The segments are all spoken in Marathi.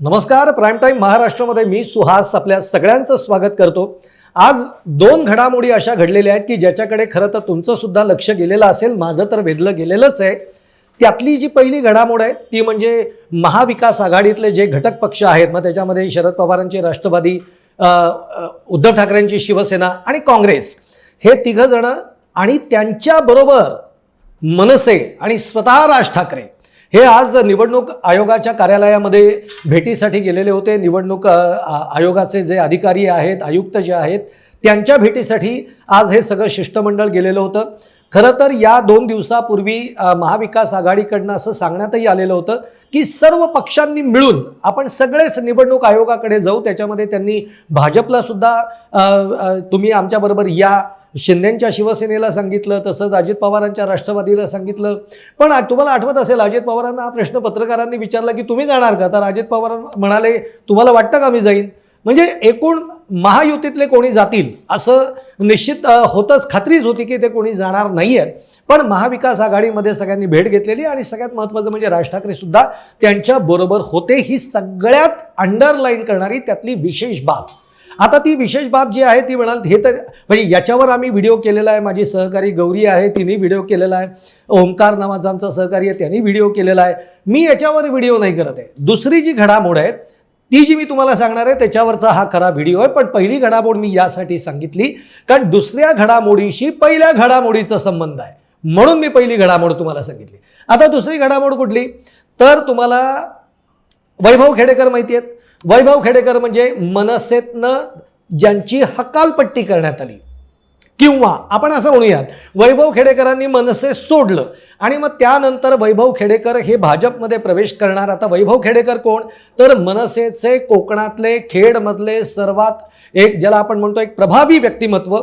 नमस्कार प्राईम टाईम महाराष्ट्रामध्ये मी सुहास आपल्या सगळ्यांचं स्वागत करतो. आज दोन घडामोडी अशा घडलेल्या आहेत की ज्याच्याकडे खरं तर तुमचं सुद्धा लक्ष गेलेलं असेल माझं तर वेधलं गेलेलंच आहे. त्यातली जी पहिली घडामोड आहे ती म्हणजे महाविकास आघाडीतले जे घटक पक्ष आहेत मग त्याच्यामध्ये शरद पवारांचे राष्ट्रवादी उद्धव ठाकरेंची शिवसेना आणि काँग्रेस. हे तिघंजण आणि त्यांच्याबरोबर मनसे आणि स्वतः राज ठाकरे. हे आज निवडणूक आयोगाच्या कार्यालयामध्ये भेटीसाठी गेलेले होते. निवडणूक आयोगाचे जे अधिकारी आहेत आयुक्त जे आहेत त्यांच्या भेटीसाठी आज हे सगळं शिष्टमंडळ गेलेलं होतं. खरं तर या दोन दिवसापूर्वी महाविकास आघाडीकडनं असं सांगण्यातही आलेलं होतं की सर्व पक्षांनी मिळून आपण सगळेच निवडणूक आयोगाकडे जाऊ. त्याच्यामध्ये त्यांनी भाजपला सुद्धा तुम्ही आमच्याबरोबर या. शिंद्यांच्या शिवसेनेला सांगितलं तसंच अजित पवारांच्या राष्ट्रवादीला सांगितलं. पण तुम्हाला आठवत असेल अजित पवारांना हा प्रश्न पत्रकारांनी विचारला की तुम्ही जाणार का? तर अजित पवार म्हणाले तुम्हाला वाटतं का मी जाईन? म्हणजे एकूण महायुतीतले कोणी जातील असं निश्चित होतंच खात्रीच होती की ते कोणी जाणार नाही आहेत पण महाविकास आघाडीमध्ये सगळ्यांनी भेट घेतलेली आणि सगळ्यात महत्त्वाचं म्हणजे राज ठाकरेसुद्धा त्यांच्याबरोबर होते. ही सगळ्यात अंडरलाईन करणारी त्यातली विशेष बाब. आता ती विशेष बाब जी आहे ती म्हणाल हे तर म्हणजे याच्यावर आम्ही व्हिडिओ केलेला आहे. माझी सहकारी गौरी आहे तिने व्हिडिओ केलेला आहे. ओंकार नावाचा सहकारी आहे त्यांनी व्हिडिओ केलेला आहे. मी याच्यावर व्हिडिओ नाही करत आहे. दुसरी जी घडामोड आहे ती जी मी तुम्हाला सांगणार आहे त्याच्यावरचा हा खरा व्हिडिओ आहे. पण पहिली घडामोड मी यासाठी सांगितली कारण दुसऱ्या घडामोडीशी पहिल्या घडामोडीचा संबंध आहे. म्हणून मी पहिली घडामोड तुम्हाला सांगितली. आता दुसरी घडामोड कुठली? तर तुम्हाला वैभव खेडेकर माहिती आहेत. वैभव खेडेकर म्हणजे मनसेतनं ज्यांची हकालपट्टी करण्यात आली. किंवा आपण असं म्हणूयात वैभव खेडेकरांनी मनसे सोडलं आणि मग त्यानंतर वैभव खेडेकर हे भाजपमध्ये प्रवेश करणार. आता वैभव खेडेकर कोण? तर मनसेचे कोकणातले खेडमधले सर्वात एक ज्याला आपण म्हणतो एक प्रभावी व्यक्तिमत्व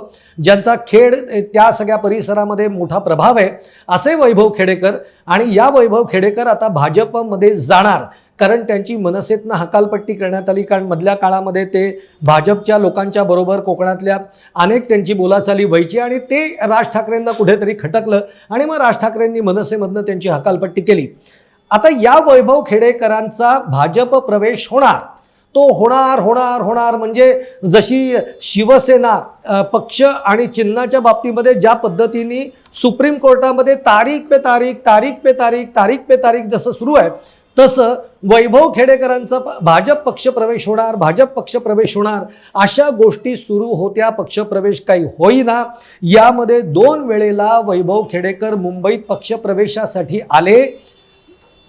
ज्यांचा खेड त्या सगळ्या परिसरामध्ये मोठा प्रभाव आहे असे वैभव खेडेकर. आणि या वैभव खेडेकर आता भाजपमध्ये जाणार. कारण त्यांची मनसेतनं हकालपट्टी करण्यात आली कारण मधल्या काळामध्ये ते भाजपच्या लोकांच्या बरोबर कोकणातल्या अनेक त्यांची बोलाचाली व्हायची आणि ते राज ठाकरेंना कुठेतरी खटकलं आणि मग राज ठाकरेंनी मनसेमधनं त्यांची हकालपट्टी केली. आता या वैभव खेडेकरांचा भाजप प्रवेश होणार. तो होणार होणार होणार म्हणजे जशी शिवसेना पक्ष आणि चिन्हाच्या बाबतीमध्ये ज्या पद्धतीने सुप्रीम कोर्टामध्ये तारीख पे तारीख तारीख पे तारीख तारीख पे तारीख जसं सुरू आहे तसं वैभव खेडेकरांचा प- भाजप पक्षप्रवेश होणार भाजप पक्षप्रवेश होणार अशा गोष्टी सुरू होत्या पक्षप्रवेश काही होईना. यामध्ये दोन वेळेला वैभव खेडेकर मुंबईत पक्षप्रवेशासाठी आले.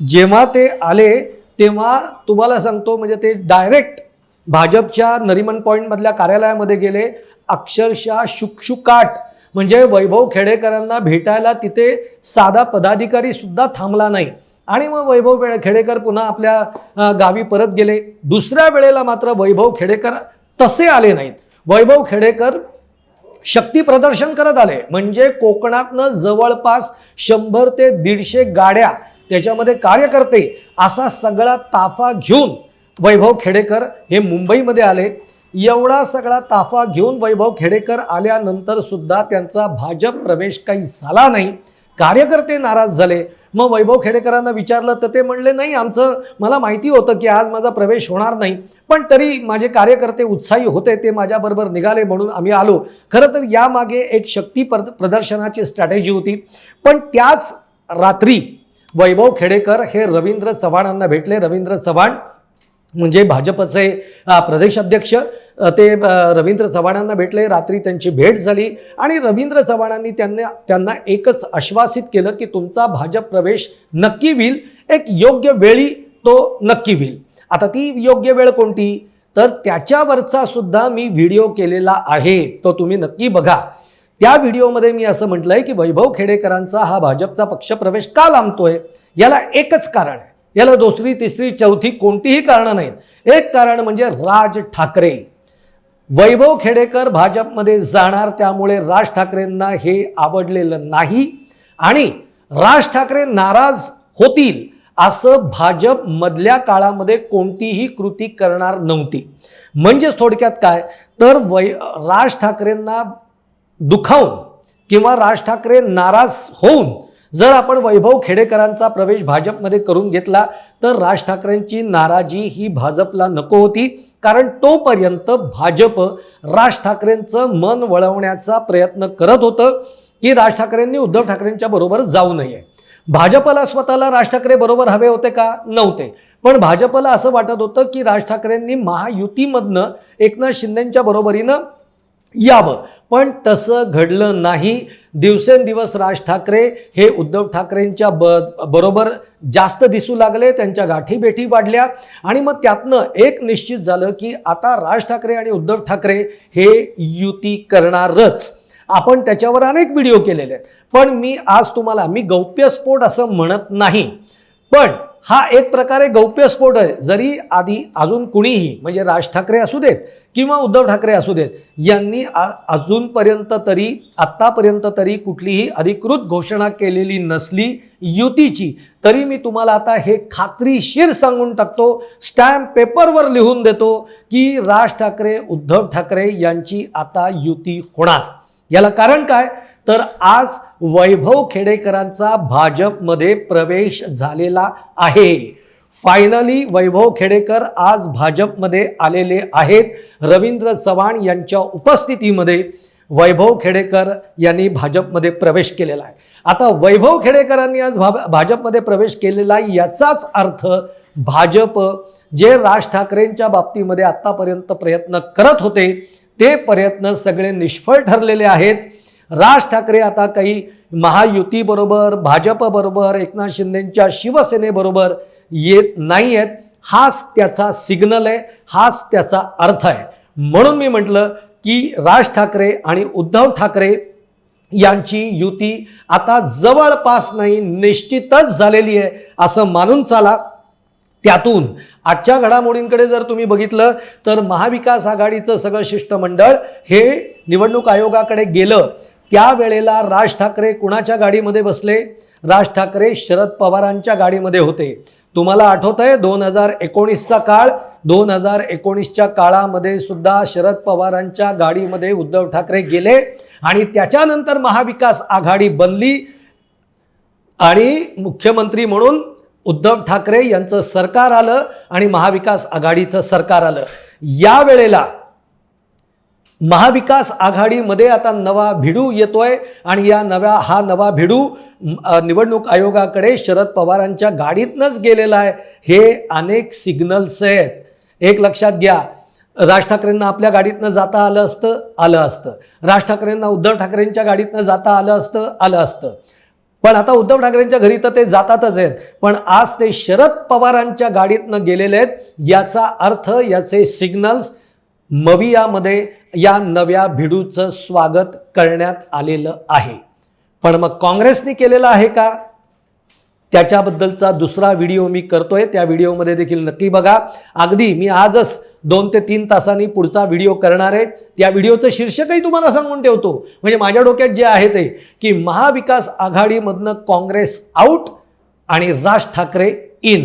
जेव्हा ते आले तेव्हा तुम्हाला सांगतो म्हणजे ते डायरेक्ट भाजपच्या नरिमन पॉईंटमधल्या कार्यालयामध्ये गेले. अक्षरशः शुकशुकाट. म्हणजे वैभव खेडेकरांना भेटायला तिथे साधा पदाधिकारी सुद्धा थांबला नाही. आणि मग वैभव खेडे- खेडेकर पुन्हा आपल्या गावी परत गेले. दुसऱ्या वेळेला मात्र वैभव खेडेकर तसे आले नाहीत. वैभव खेडेकर शक्ती प्रदर्शन करत आले. म्हणजे कोकणातनं जवळपास शंभर ते दीडशे गाड्या त्याच्यामध्ये कार्यकर्ते असा सगळा ताफा घेऊन वैभव खेडेकर हे मुंबईमध्ये आले. एवढा सगळा ताफा घेऊन वैभव खेडेकर आल्यानंतर सुद्धा त्यांचा भाजप प्रवेश काही झाला नाही. कार्यकर्ते नाराज झाले. मग वैभव खेडेकरांना विचारलं तर ते म्हणले नाही आमचं मला माहिती होतं की आज माझा प्रवेश होणार नाही पण तरी माझे कार्यकर्ते उत्साही होते ते माझ्याबरोबर निघाले म्हणून आम्ही आलो. खरं तर यामागे एक शक्ती प्रद प्रदर्शनाची स्ट्रॅटेजी होती. पण त्याच रात्री वैभव खेडेकर हे रवींद्र चव्हाणांना भेटले. रवींद्र चव्हाण म्हणजे भाजपचे प्रदेशाध्यक्ष. ते रवींद्र चव्हाणांना भेटले. रात्री त्यांची भेट झाली आणि रवींद्र चव्हाणांनी त्यांना त्यांना एकच आश्वासित केलं की तुमचा भाजप प्रवेश नक्की होईल. एक योग्य वेळी तो नक्की होईल. आता ती योग्य वेळ कोणती? तर त्याच्यावरचा सुद्धा मी व्हिडिओ केलेला आहे. तो तुम्ही नक्की बघा. त्या व्हिडिओमध्ये मी असं म्हटलंय की वैभव खेडेकरांचा हा भाजपचा पक्षप्रवेश का लांबतोय? याला एकच कारण आहे. याला दुसरी तिसरी चौथी कोणतीही कारणं नाहीत. एक कारण म्हणजे राज ठाकरे. वैभव खेडेकर भाजपमध्ये जाणार त्यामुळे राज ठाकरेंना हे आवडलेलं नाही. आणि राज ठाकरे नाराज होतील असं भाजपमधल्या काळामध्ये कोणतीही कृती करणार नव्हती. म्हणजेच थोडक्यात काय? तर वै राज ठाकरेंना दुखावून किंवा राज ठाकरे नाराज होऊन जर आपण वैभव खेडेकरांचा प्रवेश भाजपमध्ये करून घेतला तर राज ठाकरेंची नाराजी ही भाजपला नको होती कारण तोपर्यंत भाजप राज ठाकरेंचं मन वळवण्याचा प्रयत्न करत होतं की राज ठाकरेंनी उद्धव ठाकरेंच्या बरोबर जाऊ नये. भाजपला स्वतःला राज ठाकरे बरोबर हवे होते का? नव्हते. पण भाजपला असं वाटत होतं की राज ठाकरेंनी महायुतीमधनं एकनाथ शिंदेच्या बरोबरीनं यावं. पण तसं घडलं नाही. दिवसेंदिवस राज ठाकरे हे उद्धव ठाकरेंच्या ब बरोबर जास्त दिसू लागले त्यांच्या गाठीभेठी वाढल्या आणि मग त्यातनं एक निश्चित झालं की आता राज ठाकरे आणि उद्धव ठाकरे हे युती करणारच आपण त्याच्यावर अनेक व्हिडिओ केलेले आहेत. पण मी आज तुम्हाला मी गौप्यस्फोट असं म्हणत नाही. पण हा एक प्रकारे गौप्यस्फोट आहे. जरी आधी अजून कुणीही म्हणजे राज ठाकरे असू देत किंवा उद्धव ठाकरे असू देत यांनी आ- अजूनपर्यंत तरी आत्तापर्यंत तरी कुठलीही अधिकृत घोषणा केलेली नसली युतीची तरी मी तुम्हाला आता हे खात्रीशीर सांगून टाकतो स्टॅम्प पेपरवर लिहून देतो की राज ठाकरे उद्धव ठाकरे यांची आता युती होणार. याला कारण काय? तर आज वैभव खेडेकरांचा भाजपमध्ये प्रवेश झालेला आहे. फायनली वैभव खेडेकर आज भाजपमध्ये आलेले आहेत. रवींद्र चव्हाण यांच्या उपस्थितीमध्ये वैभव खेडेकर यांनी भाजपमध्ये प्रवेश केलेला आहे. आता वैभव खेडेकरांनी आज भा भाजपमध्ये प्रवेश केलेला आहे याचाच अर्थ भाजप जे राज ठाकरेंच्या बाबतीमध्ये आत्तापर्यंत प्रयत्न करत होते ते प्रयत्न सगळे निष्फळ ठरलेले आहेत. राज ठाकरे आता काही महायुतीबरोबर भाजपबरोबर एकनाथ शिंदेंच्या शिवसेनेबरोबर येत नाही आहेत हाच त्याचा सिग्नल आहे. हाच त्याचा अर्थ आहे. म्हणून मी म्हटलं की राज ठाकरे आणि उद्धव ठाकरे यांची युती आता जवळपास नाही निश्चितच झालेली आहे असं मानून चाला. त्यातून आजच्या घडामोडींकडे जर तुम्ही बघितलं तर महाविकास आघाडीचं सगळं शिष्टमंडळ हे निवडणूक आयोगाकडे गेलं. त्यावेळेला राज ठाकरे कुणाच्या गाडीमध्ये बसले? राज ठाकरे शरद पवारांच्या गाडीमध्ये होते. तुम्हाला आठवत आहे दोन हजार एकोणीसचा काळ दोन हजार एकोणीसच्या काळामध्ये सुद्धा शरद पवारांच्या गाडीमध्ये उद्धव ठाकरे गेले आणि त्याच्यानंतर महाविकास आघाडी बनली आणि मुख्यमंत्री म्हणून उद्धव ठाकरे यांचं सरकार आलं आणि महाविकास आघाडीचं सरकार आलं. यावेळेला महाविकास आघाडीमध्ये आता नवा भिडू येतोय आणि या नव्या हा नवा भिडू निवडणूक आयोगाकडे शरद पवारांच्या गाडीतनंच गेलेला आहे. हे अनेक सिग्नल्स आहेत. एक लक्षात घ्या राज ठाकरेंना आपल्या गाडीतनं जाता आलं असतं आलं असतं. राज ठाकरेंना उद्धव ठाकरेंच्या गाडीतनं जाता आलं असतं आलं असतं. पण आता उद्धव ठाकरेंच्या घरी तर ते जातातच आहेत. पण आज ते शरद पवारांच्या गाडीतनं गेलेले आहेत. याचा अर्थ याचे सिग्नल्स मवियामध्ये या नव्या भिडूचं स्वागत करण्यात आलेलं आहे. पण मग काँग्रेसने केलेलं आहे का? त्याच्याबद्दलचा दुसरा व्हिडिओ मी करतोय. त्या व्हिडिओमध्ये देखील नक्की बघा. अगदी मी आजच दोन ते तीन तासांनी पुढचा व्हिडिओ करणार आहे. त्या व्हिडिओचं शीर्षकही तुम्हाला सांगून ठेवतो. म्हणजे माझ्या डोक्यात जे आहे ते की महाविकास आघाडीमधनं काँग्रेस आऊट आणि राज ठाकरे इन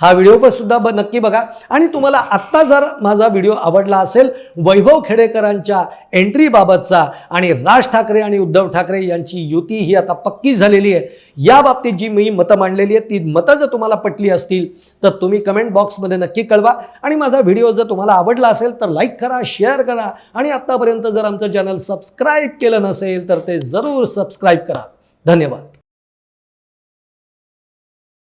हा व्हिडिओ पण सुद्धा ब नक्की बघा. आणि तुम्हाला आत्ता जर माझा व्हिडिओ आवडला असेल वैभव खेडेकरांच्या एंट्रीबाबतचा आणि राज ठाकरे आणि उद्धव ठाकरे यांची युती ही आता पक्की झालेली आहे. या बाबतीत जी मी मतं मांडलेली आहेत ती मतं जर तुम्हाला पटली असतील तर तुम्ही कमेंट बॉक्समध्ये नक्की कळवा. आणि माझा व्हिडिओ जर तुम्हाला आवडला असेल तर लाईक करा शेअर करा. आणि आत्तापर्यंत जर आमचं चॅनल सबस्क्राईब केलं नसेल तर ते जरूर सबस्क्राईब करा. धन्यवाद.